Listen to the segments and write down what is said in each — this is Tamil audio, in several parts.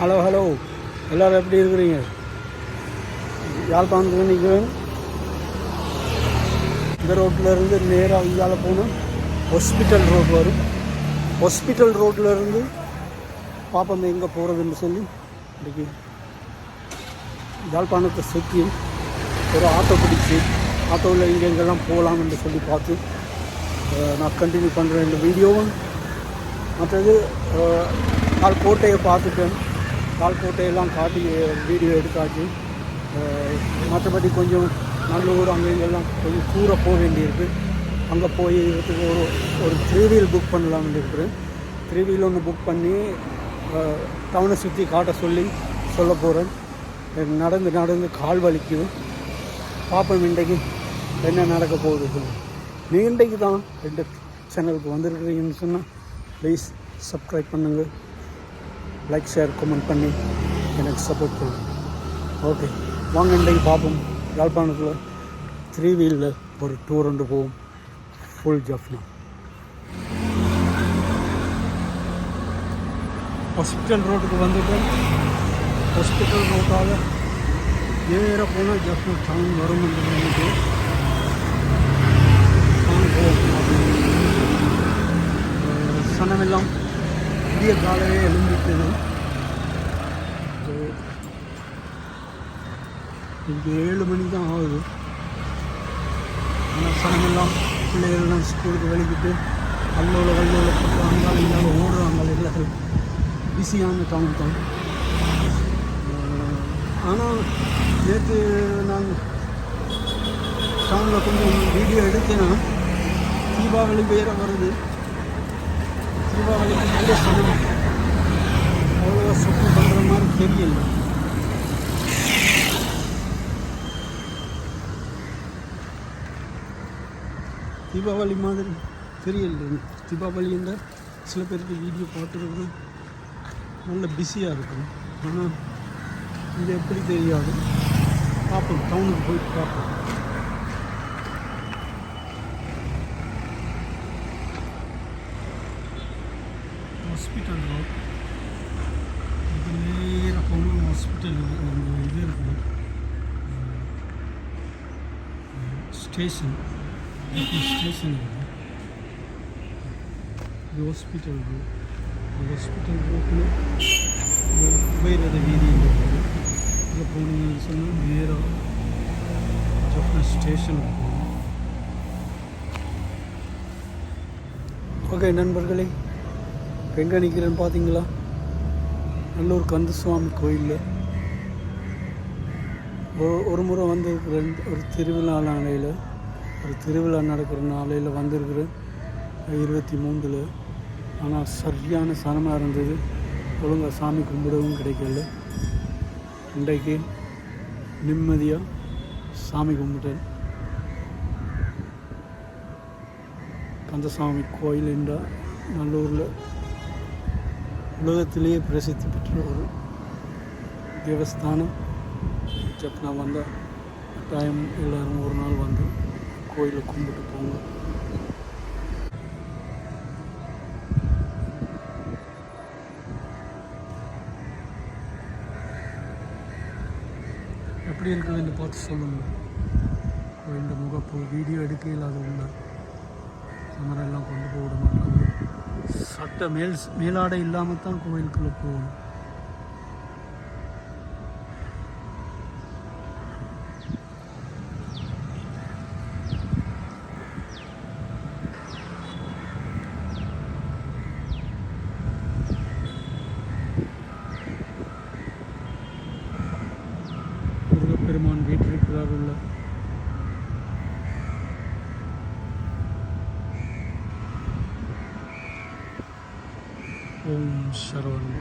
Hello hello. எல்லோரும் எப்படி இருக்கிறீங்க? யாழ்ப்பாணத்துக்கு நிற்கிறேன் இந்த ரோட்டில் இருந்து நேராக இங்கால போனால் ஹாஸ்பிட்டல் ரோடு வரும். ஹாஸ்பிட்டல் ரோட்டில் இருந்து எங்கே போகிறதுன்னு சொல்லி இன்றைக்கி யாழ்ப்பாணத்தை சுற்றி ஒரு ஆட்டோ பிடிச்சி ஆட்டோவில் இங்கே எங்கெல்லாம் போகலாம்னு சொல்லி பார்த்து நான் கண்டினியூ பண்ணுறேன் இந்த வீடியோவும் மற்றது நான் கோட்டையை பார்த்துட்டேன். கால் கோட்டையெல்லாம் காட்டி வீடியோ எடுத்தாச்சு. மற்றபடி கொஞ்சம் நல்லூர் அங்கே இங்கெல்லாம் கொஞ்சம் தூர போக வேண்டியிருக்கு. அங்கே போய் இதுக்கு ஒரு ஒரு த்ரீ வீல் புக் பண்ணலாம்னு இருக்கிறேன். த்ரீ வீல் ஒன்று புக் பண்ணி டவுனை சுற்றி காட்ட சொல்லி சொல்ல போகிறேன் நடந்து நடந்து கால் வலிக்கும் பார்ப்போம் இன்றைக்கு என்ன நடக்க போகுது நீ இன்றைக்கு தான் ரெண்டு சேனலுக்கு வந்திருக்கிறீங்கன்னு சொன்னால் ப்ளீஸ் சப்ஸ்கிரைப் பண்ணுங்கள் லைக் ஷேர் கமெண்ட் பண்ணி எனக்கு சப்போர்ட் பண்ணுங்க. ஓகே வாங்க இன்றைக்கு பார்ப்போம். யாழ்ப்பாணத்தில் த்ரீ வீலில் ஒரு டூர் ஒன்று போவோம். ஃபுல் ஜஃப்னா ஹாஸ்பிட்டல் ரோட்டுக்கு வந்துட்டோம் ஹாஸ்பிட்டல் ரோட்டால் நேராக போனால் ஜஃப்னா டவுன் வரும் என்று சனமெல்லாம் விடிய காலையே எழுந்துட்டது இங்கே ஏழு மணி தான் ஆகுது ஆனால் சனமெல்லாம் பிள்ளைகள்லாம் ஸ்கூலுக்கு வெளிக்கிட்டு அல்லோல வல்லோல போட்டு அங்கால இங்கால ஓடுறாங்க. எல்லாரும் பிஸியான டவுன் தான். ஆனால் நேற்று நான் டவுனில் கொஞ்சம் வீடியோ எடுத்தேன்னா தீபாவளி வேறு வருது. தீபாவளிக்கு நல்ல சனம் அவ்வளோ சுத்தம் பண்ணுற மாதிரி தெரியல தீபாவளி மாதிரி தெரியல. தீபாவளி இருந்தால் சில பேருக்கு வீடியோ பார்த்துருக்குறது நல்ல பிஸியாக இருக்கும். ஆனால் இது எப்படி தெரியாது? பார்ப்போம். டவுனுக்கு போய் பார்ப்போம். ஹாஸ்பிட்டல் ரோட் இது நேராக போகணும் ஹாஸ்பிட்டல் அந்த இது இருக்குது ஸ்டேஷன் ஸ்டேஷன் இருக்குது இது ஹாஸ்பிட்டல் ரோட் இந்த ஹாஸ்பிட்டல் ரோட்டில் குபேரத வீதி இருக்குது இங்கே போனீங்கன்னு சொன்னால் எங்கே நிற்கிறேன்னு பார்த்தீங்களா நல்லூர் கந்தசுவாமி கோயிலில். ஒரு முறை வந்து ரெண்டு ஒரு திருவிழா நாளையில் ஒரு திருவிழா நடக்கிற நாளையில் வந்திருக்கிறேன். இருபத்தி மூன்றில். ஆனால் சரியான சனமாக இருந்தது. ஒழுங்காக சாமி கும்பிடவும் கிடைக்கல. இன்றைக்கு நிம்மதியாக சாமி கும்பிட்டேன். கந்தசாமி கோயில் என்றால் நல்லூரில் உலகத்திலேயே பிரசித்தி பெற்ற ஒரு தேவஸ்தானம். ஜப்னா வந்தால் கட்டாயம் எல்லோரும் ஒரு நாள் வந்து கோயிலை கும்பிட்டு போங்க. எப்படி இருக்குதுன்னு பார்த்து சொல்லுங்கள். கோயிலில் முகப்பு வீடியோ எடுக்க அது உள்ள கேமரா எல்லாம் கொண்டு போக மேல் மேலாடை இல்லாமல் தான் கோயிலுக்குள்ளே போகணும். ఓం శరవణ్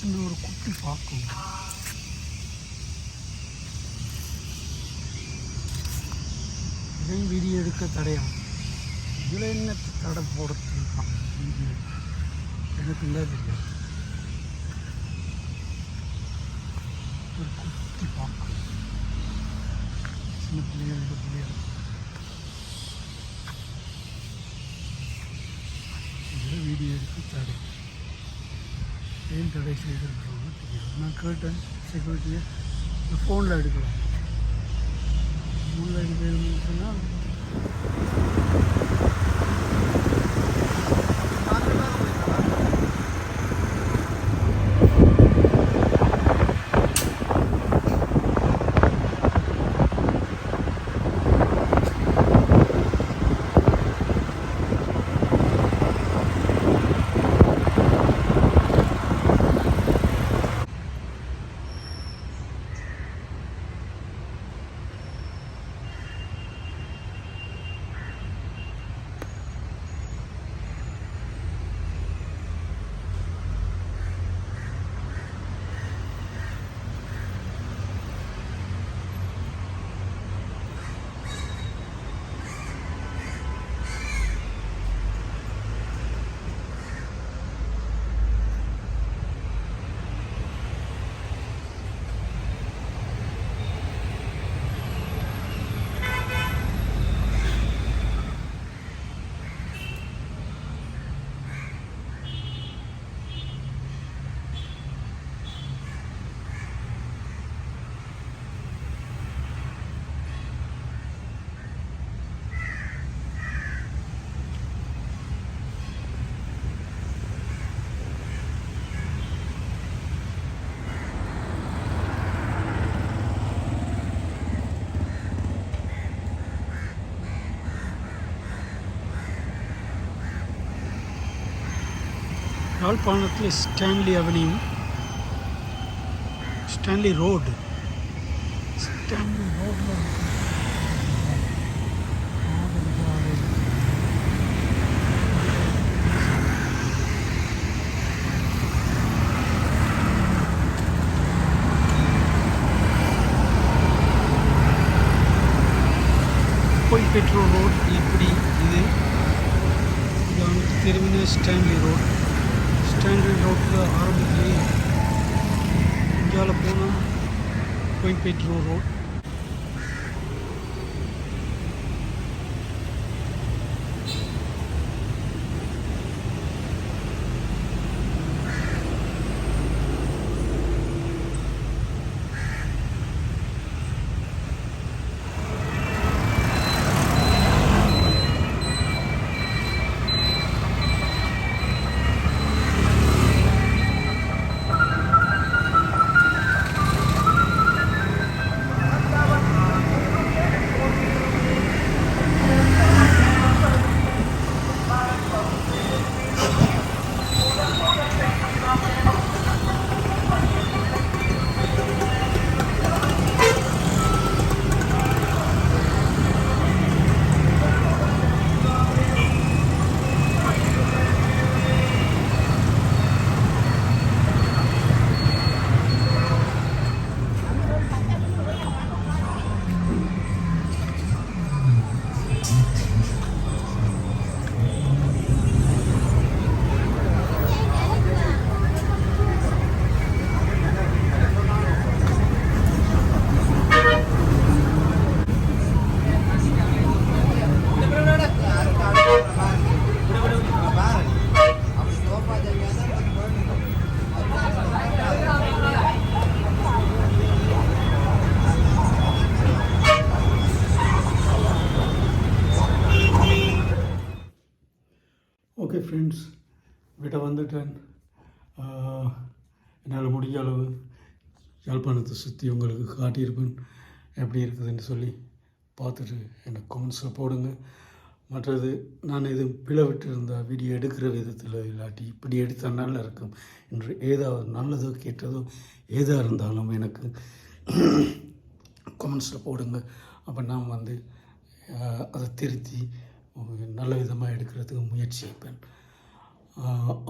சின்ன ஒரு குட்டி பார்க்கும் இதையும் வீடியோ எடுக்க தடையாம் இதில் என்ன தடை போடுறதுக்கான எனக்கு இல்லை தெரியாது ஒரு குட்டி பார்க்கும் சின்ன பிள்ளைகள் பிள்ளைகள் வீடியோ எடுக்க தடை ஏன் தடை செய்திருக்கிறோம்னு தெரியாது நான் கேட்டேன் செக்யூரிட்டியை இந்த ஃபோனில் எடுக்கலாம் ஃபோனில் எடுக்கணும்னு சொன்னால் யாழ்ப்பாணத்தில் Stanley avenue Stanley road Stanley ரோடில் போய் பெட்ரோல் ரோட் இப்படி இது இது வந்து திரும்பின ஸ்டான்லி ரோட் ஸ்டாண்டர்ட் ரோட்டில் ஆரம்பிக்கலையே இந்தியாவில் போனால் கோயம்பேட்டூர் ரோட் ஃப்ரெண்ட்ஸ் விட வந்துட்டேன். என்னால் முடிஞ்ச அளவு யாழ்ப்பாணத்தை சுற்றி உங்களுக்கு காட்டியிருப்பேன். எப்படி இருக்குதுன்னு சொல்லி பார்த்துட்டு எனக்கு கமெண்ட்ஸில் போடுங்க. மற்றது நான் இது பிழை இருந்தால் வீடியோ எடுக்கிற விதத்தில் இல்லாட்டி இப்படி எடுத்தால் நல்லா இருக்கும் என்று ஏதாவது நல்லதோ கேட்டதோ ஏதாக இருந்தாலும் எனக்கு கமெண்ட்ஸில் போடுங்க. அப்போ நான் வந்து அதை திருத்தி நல்ல விதமாக எடுக்கிறதுக்கு முயற்சி செய்ப்பேன்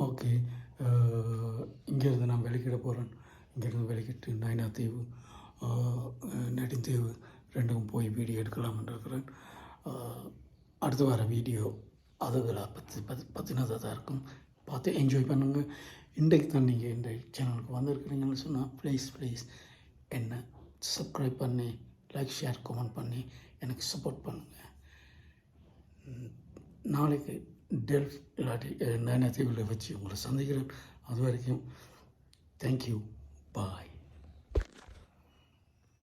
ஓகே. இங்கேருந்து நான் வெளிக்கிட போகிறேன் இங்கேருந்து வெளிக்கிட்டு நைனா தீவு நெடுந்தீவு ரெண்டும் போய் வீடியோ எடுக்கலாம்னு இருக்கிறேன். அடுத்து வர வீடியோ அதுகளை பற்றி பற்றி பற்றினதாக தான் இருக்கும். பார்த்து என்ஜாய் பண்ணுங்கள் இன்றைக்கு தான் நீங்கள் இந்த சேனலுக்கு வந்திருக்கிறீங்கன்னு சொன்னால் ப்ளீஸ் ப்ளீஸ் என்ன சப்ஸ்கிரைப் பண்ணி லைக் ஷேர் கமெண்ட் பண்ணி எனக்கு சப்போர்ட் பண்ணுங்கள் நாளைக்கு டெல்ஃப் இல்லாட்டி நயனா தீவில் வச்சு உங்களை சந்திக்கிறேன். அது வரைக்கும் தேங்க்யூ பாய்